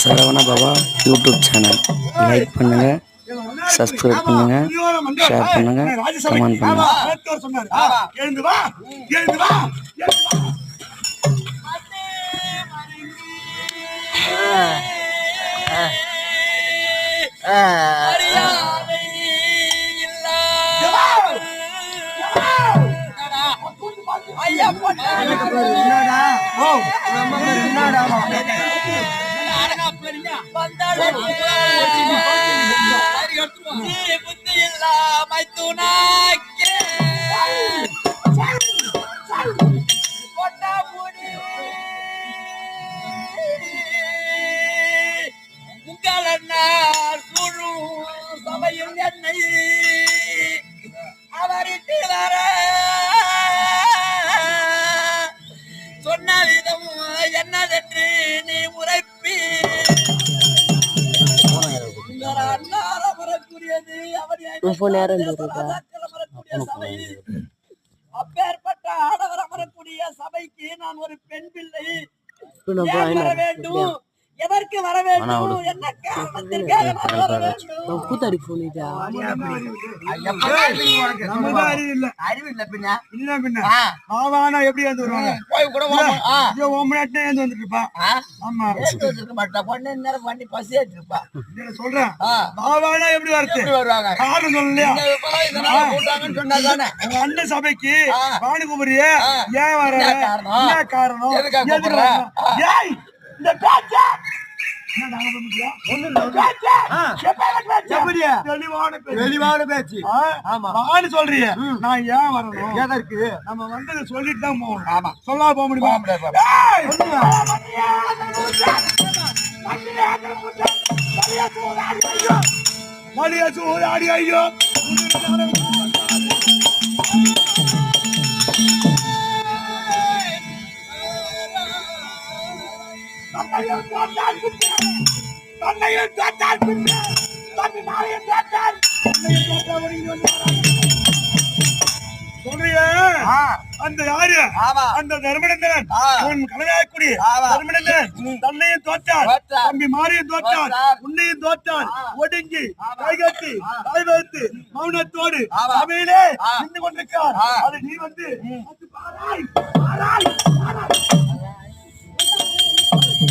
Saravana Baba YouTube channel. Like பண்ணுங்க subscribe பண்ணுங்க share பண்ணுங்க கமெண்ட் பண்ணுங்க. சொன்னாரு துணாக்கே சபையில் என்னை அவரிட்டு வர சொன்ன விதம் என்னதென்று நீ உரைப்பி. அமரக்கூடிய சபை அப்பேற்பட்ட ஆடவர் அமரக்கூடிய சபைக்கு நான் ஒரு பெண் பிள்ளை. வேண்டும்? எதற்கு வர வேண்டும் என்ன காரணத்திற்காக நான் வர வேண்டும் கூத்தாடி போனிட்டா அறிவு இல்ல. அறிவு இல்ல பின்ன இல்ல பின்ன. ஆ. பாவானா எப்படி ஏந்து வருவாங்க? போய் கூட இதோ உன் முன்னாடியே ஏந்து வந்துட்டு இருப்பா. ஆ ஆமா. மாட்டா பொண்ணு நேரம் பண்ணி பசி ஏற்றிருப்பா இதை சொல்றேன். ஆ பாவானா எப்படி வருது? எப்படி வருவாங்க காரணம் சொல்லலையா? இதனால கூட்டாங்கன்னு உங்க அண்ணன் சபைக்கு ஆ. வாணி குமரியே ஆ. ஏன் வர என்ன காரணம்? எதுக்கு? ஏய் இந்த பேச்ச தெளிவான பேச்சு. சொல்றியே. நான் ஏன் வரணும்? எதற்கு நம்ம வந்ததை சொல்லிட்டு தான் போகணும். ஆமா. சொல்லாம போக முடியுமா! மலிய சூதாடி ஐயோ. தன்னையும் பின்னே. தன்னையும். தன்னை அந்த யாரு அந்த தர்மநந்தன் ஆ. அவன் கலையாக்குடி ஆமா. தர்மநந்தன் தன்னையும் தோற்றான். தம்பி மாரியும் தோற்றான். உன்னையும் தோற்றான் ஆ. ஒடுங்கி. கைகட்டி வைத்து மௌனத்தோடு ஆ. நின்று கொண்டிருக்கார். அது நீ வந்து பாராய் பாராய்